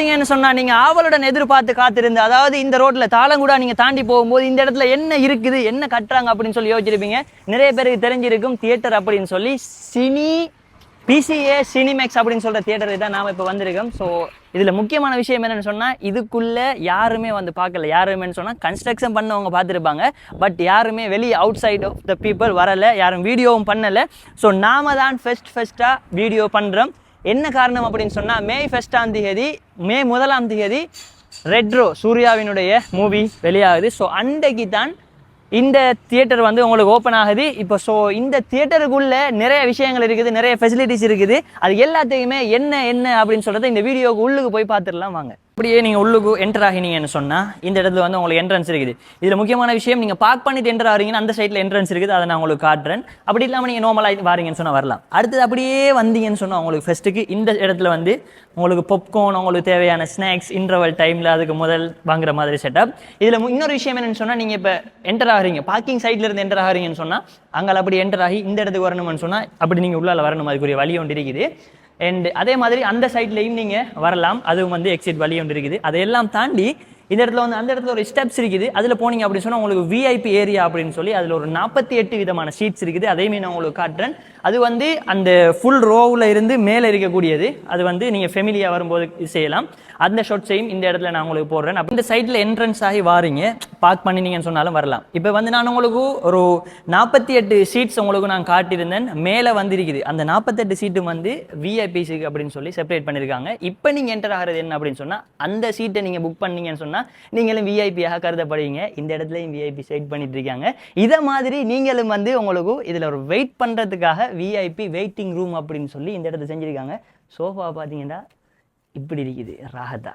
பார்த்தீங்கன்னு சொன்னா நீங்க ஆவலுடன் எதிர்பார்த்து காத்திருந்து அதாவது இந்த ரோட்டில் தாளங்குடா நீங்கள் தாண்டி போகும்போது இந்த இடத்துல என்ன இருக்குது என்ன கட்டுறாங்க அப்படின்னு சொல்லி யோசிச்சிருப்பீங்க. நிறைய பேருக்கு தெரிஞ்சிருக்கும் தியேட்டர் அப்படின்னு சொல்லி சினி பிசிஏ சினிமேக்ஸ் அப்படின்னு சொல்கிற தியேட்டர் தான் நாம் இப்போ வந்திருக்கோம். ஸோ இதில் முக்கியமான விஷயம் என்னென்னு சொன்னால் இதுக்குள்ளே யாருமே வந்து பார்க்கல. யாருமேன்னு சொன்னால் கன்ஸ்ட்ரக்ஷன் பண்ணவங்க பார்த்துருப்பாங்க. பட் யாருமே வெளியே outside of the people வரல. யாரும் வீடியோவும் பண்ணலை. ஸோ நாம தான் ஃபஸ்ட் ஃபஸ்ட்டாக வீடியோ பண்ணுறோம் என்ன காரணம் அப்படின்னு சொன்னால் மே ஃபஸ்ட்டாம் தேதி மே முதலாம் தேதி ரெட்ரோ சூர்யாவினுடைய மூவி வெளியாகுது. ஸோ அன்றைக்கு தான் இந்த தியேட்டர் வந்து உங்களுக்கு ஓப்பன் ஆகுது. இப்போ ஸோ இந்த தியேட்டருக்குள்ளே நிறைய விஷயங்கள் இருக்குது நிறைய ஃபெசிலிட்டிஸ் இருக்குது. அது எல்லாத்தையுமே என்ன என்ன அப்படின்னு சொல்கிறத இந்த வீடியோவுக்கு உள்ளுக்கு போய் பார்த்துடலாம் வாங்க. அப்படியே நீங்கள் உள்ளுக்கு என்டர் ஆகினீங்கன்னு சொன்னால் இந்த இடத்துல வந்து உங்களுக்கு என்ட்ரன்ஸ் இருக்குது. இதில் முக்கியமான விஷயம் நீங்கள் பார்க் பண்ணிட்டு என்டர் ஆகிறீங்கன்னு அந்த சைடில் என்ட்ரன்ஸ் இருக்குது அதை நான் உங்களுக்கு காட்டுறேன். அப்படி இல்லாமல் நீங்கள் நார்மலாக வாரீங்கன்னு சொன்னால் வரலாம். அடுத்தது அப்படியே வந்தீங்கன்னு சொன்னால் உங்களுக்கு ஃபஸ்ட்டுக்கு இந்த இடத்துல வந்து உங்களுக்கு பொப்கார்ன் உங்களுக்கு தேவையான ஸ்நாக்ஸ் இன்டர்வல் டைமில் அதுக்கு முதல் வாங்குற மாதிரி செட்டப் இதில் இன்னொரு விஷயம் என்னென்னு சொன்னால் நீங்கள் இப்போ என்டர் ஆகிறீங்க. பார்க்கிங் சைட்ல இருந்து என்டர் ஆகிறீங்கன்னு சொன்னால் அங்கே அப்படி என்டர் ஆகி இந்த இடத்துக்கு வரணும்னு சொன்னால் அப்படி நீங்கள் உள்ளால வரணும். அதுக்குரிய வழி ஒன்று இருக்குது. அண்ட் அதே மாதிரி அந்த சைட்லையும் நீங்கள் வரலாம். அதுவும் வந்து எக்ஸிட் வழி ஒன்று இருக்குது. அதையெல்லாம் தாண்டி இந்த இடத்துல வந்து அந்த இடத்துல ஒரு ஸ்டெப்ஸ் இருக்குது. அதில் போனீங்க அப்படின்னு சொன்னால் உங்களுக்கு விஐபி ஏரியா அப்படின்னு சொல்லி அதில் ஒரு நாற்பத்தி எட்டு விதமான சீட்ஸ் இருக்குது. அதையுமே நான் உங்களுக்கு காட்டுறேன். அது வந்து அந்த ஃபுல் ரோவில் இருந்து மேலே இருக்கக்கூடியது. அது வந்து நீங்கள் ஃபெமிலியாக வரும்போது செய்யலாம். அந்த ஷார்ட்ஸையும் இந்த இடத்துல நான் உங்களுக்கு போடுறேன். அப்போ இந்த சைடில் என்ட்ரன்ஸ் ஆகி வாரீங்க. பார்க் பண்ணினீங்கன்னு சொன்னாலும் வரலாம். இப்போ வந்து நான் உங்களுக்கு ஒரு நாற்பத்தி எட்டு சீட்ஸ் உங்களுக்கு நான் காட்டியிருந்தேன். மேலே வந்திருக்குது. அந்த நாற்பத்தெட்டு சீட்டும் வந்து விஐபிஸுக்கு அப்படின்னு சொல்லி செப்பரேட் பண்ணியிருக்காங்க இப்போ நீங்கள் என்டர் ஆகிறது என்ன அப்படின்னு சொன்னால் அந்த சீட்டை நீங்கள் புக் பண்ணீங்கன்னு சொன்னால் நீங்களும் விஐபியாக கருதப்படுவீங்க. இந்த இடத்துலையும் விஐபி செட் பண்ணிட்டு இருக்காங்க இதை மாதிரி நீங்களும் வந்து உங்களுக்கு இதில் ஒரு வெயிட் பண்ணுறதுக்காக விஐபி வெயிட்டிங் ரூம் அப்படின்னு சொல்லி இந்த இடத்துல செஞ்சுருக்காங்க. சோஃபா பார்த்தீங்கன்னா இப்படி இருக்குது. ராகத்தா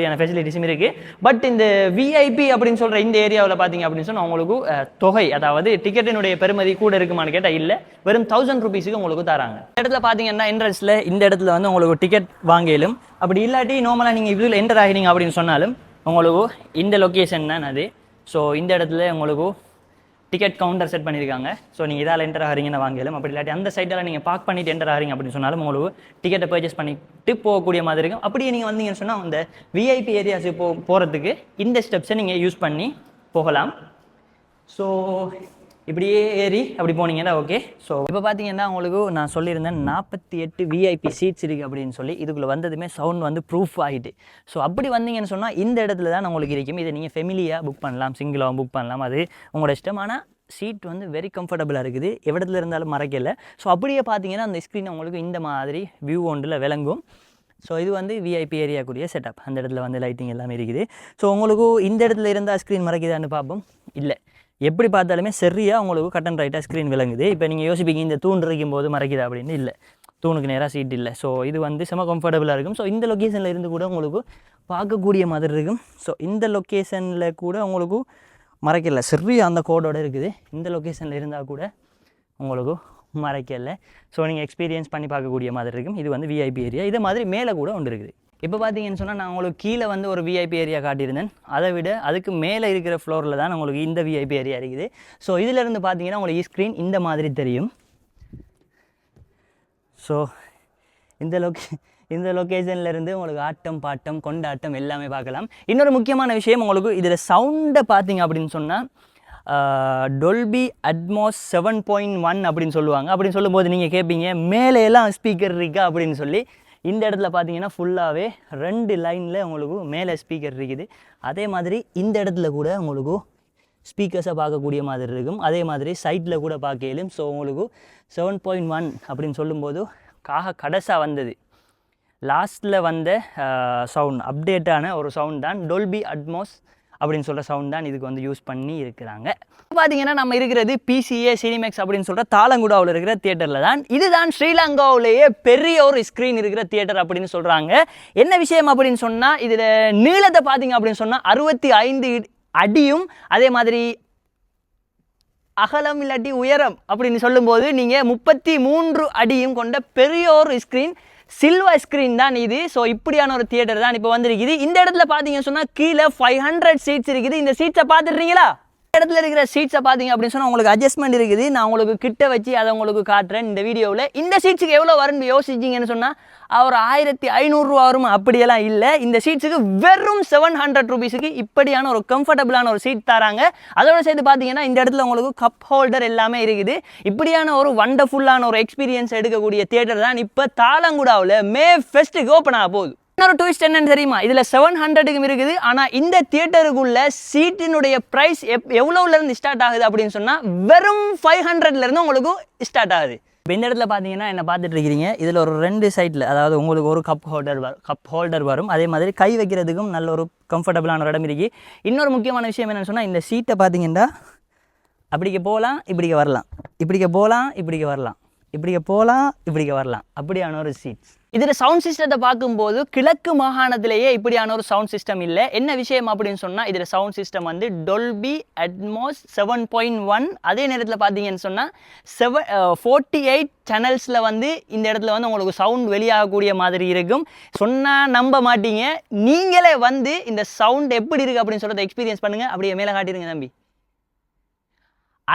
அப்படியான ஃபெசிலிட்டிஸும் இருக்கு. பட் இந்த விஐபி அப்படின்னு சொல்ற இந்த ஏரியாவில் பார்த்தீங்க அப்படின்னு சொன்னா உங்களுக்கு தொகை அதாவது டிக்கெட்டினுடைய பெருமதி கூட இருக்குமான்னு கேட்டால் இல்லை. வெறும் தௌசண்ட் ருபீஸுக்கு உங்களுக்கு தராங்க. இந்த இடத்துல பார்த்தீங்கன்னா என்ட்ரன்ஸில் இந்த இடத்துல வந்து உங்களுக்கு டிக்கெட் வாங்கிலும். அப்படி இல்லாட்டி நார்மலாக நீங்கள் இதில் என்டர் ஆகினீங்க அப்படின்னு சொன்னாலும் உங்களுக்கு இந்த லொக்கேஷன் தான் அது. ஸோ இந்த இடத்துல உங்களுக்கு டிக்கெட் கவுண்டர் செட் பண்ணியிருக்காங்க. ஸோ நீங்கள் இதால் என்டர் ஆகிறீங்கன்னு வாங்கலும் அப்படி இல்லாட்டி அந்த சைடில் நீங்கள் பார்க் பண்ணிட்டு என்டர் ஆகிறீங்க அப்படின்னு சொன்னாலும் உங்களுக்கு டிக்கெட்டை பர்ச்சேஸ் பண்ணிட்டு போகக்கூடிய மாதிரி இருக்கும். அப்படியே நீங்கள் வந்தீங்கன்னு சொன்னால் அந்த விஐபி ஏரியாஸுக்கு போ போகிறதுக்கு இந்த ஸ்டெப்ஸை நீங்கள் யூஸ் பண்ணி போகலாம். ஸோ இப்படியே ஏறி அப்படி போனீங்கன்னா ஓகே ஸோ இப்போ பார்த்தீங்கன்னா உங்களுக்கு நான் சொல்லியிருந்தேன் நாற்பத்தி எட்டு விஐபி சீட்ஸ் இருக்குது அப்படின்னு சொல்லி. இதுக்குள்ளே வந்ததுமே சவுண்ட் வந்து ப்ரூஃப் ஆகிட்டு ஸோ அப்படி வந்தீங்கன்னு சொன்னால் இந்த இடத்துல தான் உங்களுக்கு இருக்கும். இதை நீங்கள் ஃபெமிலியாக புக் பண்ணலாம். சிங்கிளாக புக் பண்ணலாம். அது உங்களோட இஷ்டமான சீட் வந்து வெரி கம்ஃபர்டபுளாக இருக்குது. எவ்வளத்துல இருந்தாலும் மறைக்கல. ஸோ அப்படியே பார்த்தீங்கன்னா அந்த ஸ்க்ரீன் உங்களுக்கு இந்த மாதிரி வியூ ஒன்றில் விளங்கும். ஸோ இது வந்து விஐபி ஏரியாக்குரிய செட்டப் அந்த இடத்துல வந்து லைட்டிங் எல்லாமே இருக்குது. ஸோ உங்களுக்கு இந்த இடத்துல இருந்தால் ஸ்க்ரீன் மறைக்குதான்னு பார்ப்போம். இல்லை. எப்படி பார்த்தாலுமே சரியாக உங்களுக்கு கட் அண்ட் ரைட்டாக ஸ்க்ரீன் விளங்குது. இப்போ நீங்கள் யோசிப்பீங்க இந்த தூண் இருக்கும் போது மறைக்குது அப்படின்னு? இல்லை. தூணுக்கு நேராக சீட் இல்லை. ஸோ இது வந்து செம கம்ஃபர்டபுளாக இருக்கும். ஸோ இந்த லொக்கேஷனில் இருந்து கூட உங்களுக்கு பார்க்கக்கூடிய மாதிரி இருக்கும். ஸோ இந்த லொக்கேஷனில் கூட உங்களுக்கு மறைக்கலை. சரியாக அந்த கோடோட இருக்குது. இந்த லொக்கேஷனில் இருந்தால் கூட உங்களுக்கு மறைக்கலை. ஸோ நீங்கள் எக்ஸ்பீரியன்ஸ் பண்ணி பார்க்கக்கூடிய மாதிரி இருக்கும். இது வந்து விஐபி ஏரியா இதை மாதிரி மேலே கூட ஒன்று இருக்குது. இப்போ பார்த்தீங்கன்னு சொன்னால் நான் உங்களுக்கு கீழே வந்து ஒரு விஐபி ஏரியா காட்டியிருந்தேன். அதை விட அதுக்கு மேலே இருக்கிற ஃப்ளோரில் தான் உங்களுக்கு இந்த விஐபி ஏரியா இருக்குது. ஸோ இதிலிருந்து பார்த்தீங்கன்னா உங்களுக்கு ஸ்க்ரீன் இந்த மாதிரி தெரியும். ஸோ இந்த லொக்கே இந்த லொக்கேஷன்லேருந்து உங்களுக்கு ஆட்டம் பாட்டம் கொண்டாட்டம் எல்லாமே பார்க்கலாம். இன்னொரு முக்கியமான விஷயம் உங்களுக்கு இதில் சவுண்டை பார்த்தீங்க அப்படின்னு சொன்னால் Dolby Atmos seven point one அப்படின்னு சொல்லுவாங்க. அப்படின்னு சொல்லும்போது நீங்கள் கேட்பீங்க மேலே எல்லாம் ஸ்பீக்கர் இருக்கா அப்படின்னு சொல்லி. இந்த இடத்துல பார்த்தீங்கன்னா ஃபுல்லாகவே ரெண்டு லைனில் உங்களுக்கு மேலே ஸ்பீக்கர் இருக்குது. அதே மாதிரி இந்த இடத்துல கூட உங்களுக்கு ஸ்பீக்கர்ஸை பார்க்கக்கூடிய மாதிரி இருக்கும். அதே மாதிரி சைட்டில் கூட பார்க்கலும் ஸோ உங்களுக்கு செவன் பாயிண்ட் ஒன் அப்படின்னு சொல்லும்போது காக கடைசாக வந்தது. லாஸ்ட்டில் வந்த சவுண்ட் அப்டேட்டான ஒரு சவுண்ட் தான் டொல்பி அட்மோஸ் அப்படின்னு சொல்கிற சவுண்ட் தான் இதுக்கு வந்து யூஸ் பண்ணி இருக்கிறாங்க. பார்த்தீங்கன்னா நம்ம இருக்கிறது பிசிஏ சினிமேக்ஸ் அப்படின்னு சொல்கிற தாளங்குடாவில் இருக்கிற தியேட்டரில் தான். இதுதான் ஸ்ரீலங்காவிலேயே பெரிய ஒரு ஸ்க்ரீன் இருக்கிற தியேட்டர் அப்படின்னு சொல்கிறாங்க என்ன விஷயம் அப்படின்னு சொன்னால் இதில் நீளத்தை பார்த்தீங்க அப்படின்னு சொன்னால் அறுபத்தி ஐந்து அடியும் அதே மாதிரி அகலம் இல்லாட்டி உயரம் அப்படின்னு சொல்லும்போது நீங்கள் முப்பத்தி மூன்று அடியும் கொண்ட பெரிய ஒரு ஸ்க்ரீன் சில்வர் ஸ்க்ரீன் தான் இது. ஸோ இப்படியான ஒரு தியேட்டர் தான் இப்போ வந்திருக்குது. இந்த இடத்துல பார்த்தீங்கன்னு சொன்னால் கீழே ஃபைவ் ஹண்ட்ரட் சீட்ஸ் இருக்குது. இந்த சீட்ஸை பார்த்துடுறீங்களா? இடத்துல இருக்கிற சீட்ஸை பார்த்தீங்க அப்படின்னு சொன்னால் உங்களுக்கு அட்ஜஸ்ட்மெண்ட் இருக்குது. நான் உங்களுக்கு கிட்ட வச்சு அதை உங்களுக்கு காட்டுறேன் இந்த வீடியோவில். இந்த சீட்ஸுக்கு எவ்வளோ வரும்னு யோசிச்சிங்கன்னு சொன்னால் அவர் ஆயிரத்தி ஐநூறுரூவா வரும். அப்படியெல்லாம் இல்லை. இந்த சீட்ஸுக்கு வெறும் செவன் ஹண்ட்ரட் ருபீஸுக்கு இப்படியான ஒரு கம்ஃபர்டபுளான ஒரு சீட் தராங்க. அதோட சேர்த்து பார்த்தீங்கன்னா இந்த இடத்துல உங்களுக்கு கப் ஹோல்டர் எல்லாமே இருக்குது. இப்படியான ஒரு வண்டர்ஃபுல்லான ஒரு எக்ஸ்பீரியன்ஸ் எடுக்கக்கூடிய தியேட்டர் தான் இப்போ தாளங்குடாவில் மே ஃபெஸ்ட்டுக்கு ஓப்பன் ஆக போகுது. இன்னொரு ட்விஸ்ட் என்னன்னு தெரியுமா? இதில் செவன் ஹண்ட்ரடுக்கும் இருக்குது. ஆனால் இந்த தியேட்டருக்குள்ள சீட்டினுடைய ப்ரைஸ் எப் எவ்வளோலேருந்து ஸ்டார்ட் ஆகுது அப்படின்னு சொன்னால் வெறும் ஃபைவ் ஹண்ட்ரட்லேருந்து உங்களுக்கு ஸ்டார்ட் ஆகுது. இப்போ இந்த இடத்துல பார்த்தீங்கன்னா என்ன பார்த்துட்டு இருக்கிறீங்க? இதில் ஒரு ரெண்டு சைடில் அதாவது உங்களுக்கு ஒரு கப் ஹோல்டர் வரும் கப் ஹோல்டர் வரும். அதே மாதிரி கை வைக்கிறதுக்கும் நல்ல ஒரு கம்ஃபர்டபுளான ஒரு இடம் இருக்கு. இன்னொரு முக்கியமான விஷயம் என்னென்னு சொன்னால் இந்த சீட்டை பார்த்தீங்கன்னா அப்படிக்க போகலாம் இப்படிக்க வரலாம். இப்படிக்க போகலாம் இப்படிக்க வரலாம். இப்படிக்க போகலாம் இப்படிக்க வரலாம். அப்படியான ஒரு சீட்ஸ் இதில் சவுண்ட் சிஸ்டத்தை பார்க்கும்போது கிழக்கு மாகாணத்திலேயே இப்படியான ஒரு சவுண்ட் சிஸ்டம் இல்லை. என்ன விஷயம் அப்படின்னு சொன்னால் இதில் சவுண்ட் சிஸ்டம் வந்து Dolby Atmos seven point one அதே நேரத்தில் பார்த்தீங்கன்னு சொன்னால் செவன் ஃபோர்ட்டி எயிட் சேனல்ஸில் வந்து இந்த இடத்துல வந்து உங்களுக்கு சவுண்ட் வெளியாகக்கூடிய மாதிரி இருக்கும். சொன்னால் நம்ப மாட்டீங்க. நீங்களே வந்து இந்த சவுண்ட் எப்படி இருக்குது அப்படின்னு சொல்கிறத எக்ஸ்பீரியன்ஸ் பண்ணுங்கள் அப்படியே மேலே காட்டிடுங்க தம்பி.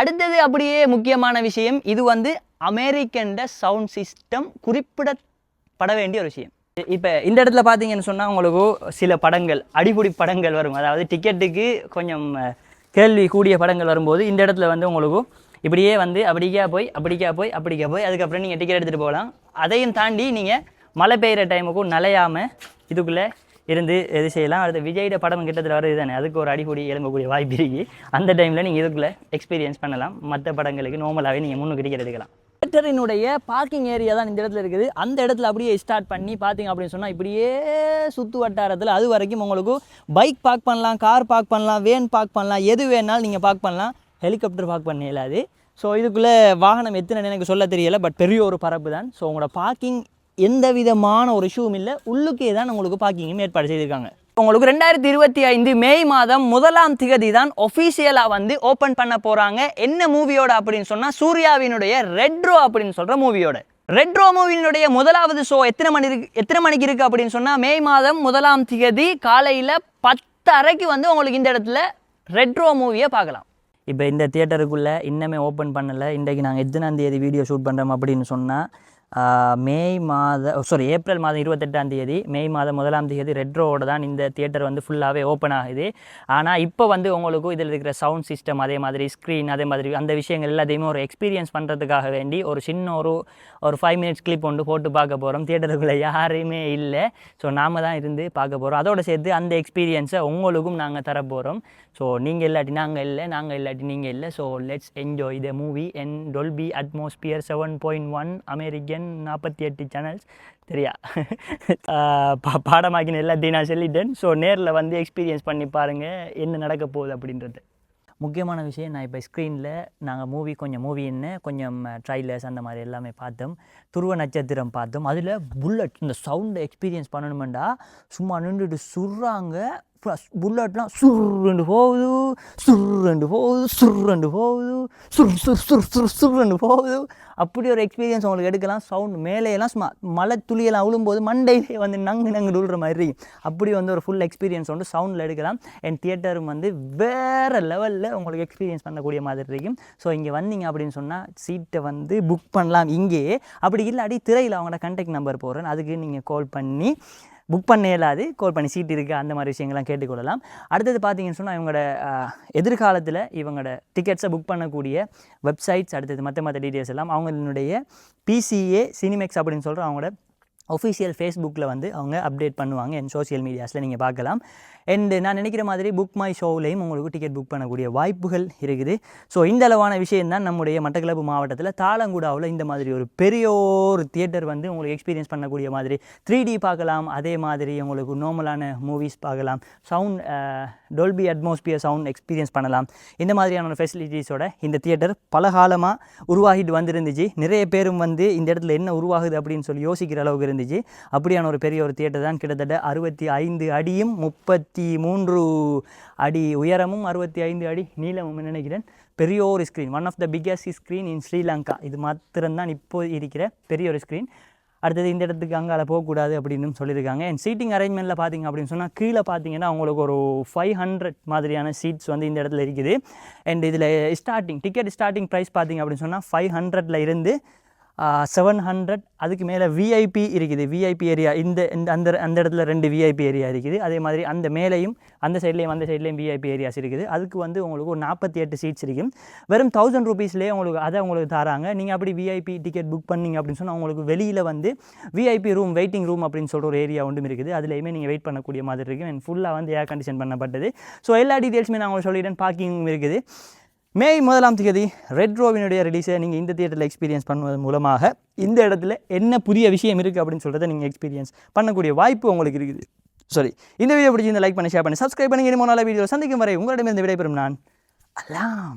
அடுத்தது அப்படியே முக்கியமான விஷயம் இது வந்து அமெரிக்கன்ட சவுண்ட் சிஸ்டம் குறிப்பிட பட வேண்டிய ஒரு விஷயம். இப்போ இந்த இடத்துல பார்த்தீங்கன்னு சொன்னால் உங்களுக்கு சில படங்கள் அடிப்பொடி படங்கள் வரும். அதாவது டிக்கெட்டுக்கு கொஞ்சம் கேள்வி கூடிய படங்கள் வரும்போது இந்த இடத்துல வந்து உங்களுக்கு இப்படியே வந்து அப்படிக்கா போய் அப்படிக்கா போய் அப்படிக்கா போய் அதுக்கப்புறம் நீங்கள் டிக்கெட் எடுத்துகிட்டு போகலாம். அதையும் தாண்டி நீங்கள் மழை பெய்கிற டைமுக்கும் நலையாமல் இதுக்குள்ளே இருந்து இது செய்யலாம். அடுத்து விஜயோட படம் கிட்டத்தட்ட வருது தானே. அதுக்கு ஒரு அடிப்பொடி எழும்பக்கூடிய வாய்ப்பு இருக்குது அந்த டைமில் நீங்கள் இதுக்குள்ளே எக்ஸ்பீரியன்ஸ் பண்ணலாம். மற்ற படங்களுக்கு நார்மலாகவே நீங்கள் முன்னுக்கு டிக்கெட் எடுக்கலாம். தியேட்டரினுடைய பார்க்கிங் ஏரியா தான் இந்த இடத்துல இருக்குது. அந்த இடத்துல அப்படியே ஸ்டார்ட் பண்ணி பார்த்தீங்க அப்படின்னு சொன்னால் இப்படியே சுற்று வட்டாரத்தில் அது வரைக்கும் உங்களுக்கு பைக் பார்க் பண்ணலாம் கார் பார்க் பண்ணலாம் வேன் பார்க் பண்ணலாம் எது வேணாலும் நீங்கள் பார்க் பண்ணலாம். ஹெலிகாப்டர் பார்க் பண்ண இயலாது ஸோ இதுக்குள்ளே வாகனம் எத்தனை எனக்கு சொல்ல தெரியலை பட் பெரிய ஒரு பரப்பு தான். ஸோ உங்களோட பார்க்கிங் எந்த விதமான ஒரு இஷ்யூவும் இல்லை. உள்ளுக்கே தான் உங்களுக்கு பார்க்கிங்கும் ஏற்பாடு செய்திருக்காங்க. உங்களுக்கு ரெண்டாயிரத்தி இருபத்தி ஐந்து மே மாதம் முதலாம் திகதி தான் ஒஃபீஷியலாக வந்து ஓப்பன் பண்ண போகிறாங்க என்ன மூவியோட அப்படின்னு சொன்னால் சூர்யாவினுடைய ரெட்ரோ அப்படின்னு சொல்கிற மூவியோட ரெட்ரோ மூவியினுடைய முதலாவது ஷோ எத்தனை மணி இருக்கு எத்தனை மணிக்கு இருக்குது அப்படின்னு சொன்னால் மே மாதம் முதலாம் திகதி காலையில் பத்து அரைக்கு வந்து உங்களுக்கு இந்த இடத்துல ரெட்ரோ மூவியை பார்க்கலாம். இப்போ இந்த தியேட்டருக்குள்ளே இன்னமே ஓப்பன் பண்ணலை. இன்றைக்கு நாங்கள் எத்தனாந்தேதி வீடியோ ஷூட் பண்ணுறோம் அப்படின்னு சொன்னால் மே மாத சாரி ஏப்ரல் மாதம் இருபத்தெட்டாம் தேதி மே மாதம் முதலாம் தேதி ரெட்ரோவோட தான் இந்த தியேட்டர் வந்து ஃபுல்லாகவே ஓப்பன் ஆகுது. ஆனால் இப்போ வந்து உங்களுக்கு இதில் இருக்கிற சவுண்ட் சிஸ்டம் அதே மாதிரி ஸ்க்ரீன் அதே மாதிரி அந்த விஷயங்கள் எல்லாத்தையுமே ஒரு எக்ஸ்பீரியன்ஸ் பண்ணுறதுக்காக வேண்டி ஒரு சின்ன ஒரு ஒரு ஃபைவ் மினிட்ஸ் கிளிப் ஒன்று போட்டு பார்க்க போகிறோம் தியேட்டருக்குள்ளே யாருமே இல்லை. ஸோ நாம தான் இருந்து பார்க்க போகிறோம் அதோடு சேர்த்து அந்த எக்ஸ்பீரியன்ஸை உங்களுக்கும் நாங்கள் தரப்போகிறோம் ஸோ நீங்கள் இல்லாட்டி நாங்கள் இல்லை நாங்கள் இல்லாட்டி நீங்கள் இல்லை. So let's enjoy the movie in Dolby atmosphere seven point one American நாற்பத்தி எட்டு சேனல்ஸ் தெரியா? பா பாடமாக்கின எல்லாத்தையும் நான் சொல்லிட்டேன். ஸோ நேரில் வந்து எக்ஸ்பீரியன்ஸ் பண்ணி பாருங்கள் என்ன நடக்க போகுது அப்படின்றது. முக்கியமான விஷயம் நான் இப்போ ஸ்க்ரீனில் நாங்கள் மூவி கொஞ்சம் மூவி என்ன கொஞ்சம் ட்ரைலர்ஸ் அந்த மாதிரி எல்லாமே பார்த்தோம். துருவ நட்சத்திரம் பார்த்தோம். அதில் புல்லட் இந்த சவுண்டை எக்ஸ்பீரியன்ஸ் பண்ணணுமெண்டா சும்மா நின்றுட்டு சுடுறாங்க புல்லட்லாம் சுருண்டு போகுது. சுருண்டு போகுது. சுருண்டு போகுது. சுர் சுர் சுர் சுர் சுருண்டு போகுது. அப்படி ஒரு எக்ஸ்பீரியன்ஸ் உங்களுக்கு எடுக்கலாம். சவுண்ட் மேலேயெல்லாம் சும்மா மலை துளியெல்லாம் விழும்போது மண்டையிலே வந்து நங்கு நங்கு விழுற மாதிரி. இருக்கும் அப்படி வந்து ஒரு ஃபுல் எக்ஸ்பீரியன்ஸ் வந்து சவுண்டில் எடுக்கலாம். என் தியேட்டரும் வந்து வேறு லெவலில் உங்களுக்கு எக்ஸ்பீரியன்ஸ் பண்ணக்கூடிய மாதிரி இருக்கும் ஸோ இங்கே வந்தீங்க அப்படின்னு சொன்னால் சீட்டை வந்து புக் பண்ணலாம் இங்கேயே அப்படி இல்லாடி திரையில் அவங்களோட கண்டெக்ட் நம்பர் போடுறேன். அதுக்கு நீங்கள் கால் பண்ணி புக் பண்ண இயலாது கோல் பண்ணி சீட் இருக்குது அந்த மாதிரி விஷயங்கள்லாம் கேட்டுக்கொள்ளலாம். அடுத்தது பார்த்தீங்கன்னு சொன்னால் இவங்களோட எதிர்காலத்தில் இவங்களோட டிக்கெட்ஸை புக் பண்ணக்கூடிய வெப்சைட்ஸ் அடுத்தது மற்ற மற்ற டீட்டெயில்ஸ் எல்லாம் அவங்களுடைய பிசிஏ சினிமெக்ஸ் அப்படின்னு சொல்கிற அவங்களோட ஒஃபிஷியல் ஃபேஸ்புக்கில் வந்து அவங்க அப்டேட் பண்ணுவாங்க என் சோஷியல் மீடியாஸில் நீங்கள் பார்க்கலாம். அண்டு நான் நினைக்கிற மாதிரி புக் மை ஷோவிலையும் உங்களுக்கு டிக்கெட் புக் பண்ணக்கூடிய வாய்ப்புகள் இருக்குது. ஸோ இந்த அளவான விஷயம் தான் நம்முடைய மட்டக்களப்பு மாவட்டத்தில் தாளங்குடாவில் இந்த மாதிரி ஒரு பெரிய ஒரு தியேட்டர் வந்து உங்களுக்கு எக்ஸ்பீரியன்ஸ் பண்ணக்கூடிய மாதிரி த்ரீ டி பார்க்கலாம். அதே மாதிரி உங்களுக்கு நார்மலான மூவிஸ் பார்க்கலாம். Sound Dolby atmosphere sound experience பண்ணலாம். இந்த மாதிரியான ஃபெசிலிட்டிஸோட இந்த தியேட்டர் பல காலமாக உருவாகிட்டு வந்திருந்துச்சு. நிறைய பேரும் வந்து இந்த இடத்துல என்ன உருவாகுது அப்படின்னு சொல்லி யோசிக்கிற அளவுக்கு இருந்துச்சு. அப்படியான ஒரு பெரிய ஒரு தியேட்டர் தான் கிட்டத்தட்ட அறுபத்தி ஐந்து அடியும் முப்பத்தி மூன்று அடி உயரமும் அறுபத்தி ஐந்து அடி நீளமும் நினைக்கிறேன்? பெரிய ஒரு screen one of the biggest screen in Sri Lanka இது மாத்திரம்தான் இப்போ இருக்கிற பெரிய ஒரு ஸ்க்ரீன் அடுத்தது இந்த இடத்துக்கு அங்கால போகக்கூடாது அப்படின்னு சொல்லியிருக்காங்க. அண்ட் சீட்டிங் அரேஞ்ச்மெண்ட்டில் பார்த்தீங்க அப்படின்னு சொன்னால் கீழே பார்த்தீங்கன்னா உங்களுக்கு ஒரு ஃபைவ் ஹண்ட்ரட் மாதிரியான சீட்ஸ் வந்து இந்த இடத்துல இருக்குது. அண்ட் இதில் ஸ்டார்டிங் டிக்கெட் ஸ்டார்டிங் ப்ரைஸ் பார்த்தீங்க அப்படின்னு சொன்னால் ஃபைவ் ஹண்ட்ரட்ல இருந்து செவன் ஹண்ட்ரட் அதுக்கு மேலே விஐபி இருக்குது. விஐபி ஏரியா இந்த இந்த அந்த அந்த இடத்துல ரெண்டு விஐபி ஏரியா இருக்குது. அதே மாதிரி அந்த மேலேயும் அந்த சைட்லேயும் அந்த சைட்லேயும் விஐபி ஏரியாஸ் இருக்குது. அதுக்கு வந்து உங்களுக்கு ஒரு நாற்பத்தி எட்டு சீட்ஸ் இருக்கும். வெறும் தௌசண்ட் ருபீஸ்லேயே உங்களுக்கு அதை உங்களுக்கு தராங்க. நீங்கள் அப்படி விஐபி டிக்கெட் புக் பண்ணீங்க அப்படின்னு சொன்னால் உங்களுக்கு வெளியில் வந்து விஐபி ரூம் வெயிட்டிங் ரூம் அப்படின்னு சொல்கிற ஒரு ஏரியா ஒன்றும் இருக்குது. அதுலேயுமே நீங்கள் வெயிட் பண்ணக்கூடிய மாதிரி இருக்கும். அண்ட் ஃபுல்லாக வந்து ஏர் கண்டிஷன் பண்ணப்பட்டது. ஸோ எல்லா டீட்டெயில்ஸுமே நான் உங்களுக்கு சொல்லிட்டேன் பார்க்கிங் இருக்குது. மே முதலாம் தேதி ரெட் ரோவினுடைய ரிலீஸை நீங்கள் இந்த தியேட்டரில் எக்ஸ்பீரியன்ஸ் பண்ணுவதன் மூலமாக இந்த இடத்துல என்ன புதிய விஷயம் இருக்குது அப்படின்னு சொல்கிறத நீங்கள் எக்ஸ்பீரியன்ஸ் பண்ணக்கூடிய வாய்ப்பு உங்களுக்கு இருக்குது. சாரி இந்த வீடியோ பிடிச்சி இந்த லைக் பண்ணி ஷேர் பண்ணி சப்ஸ்கிரைப் பண்ணி. மூணு நல்ல வீடியோ சந்திக்கும் வரை உங்களிடமிருந்து விடைபெறும் நான் அலாம்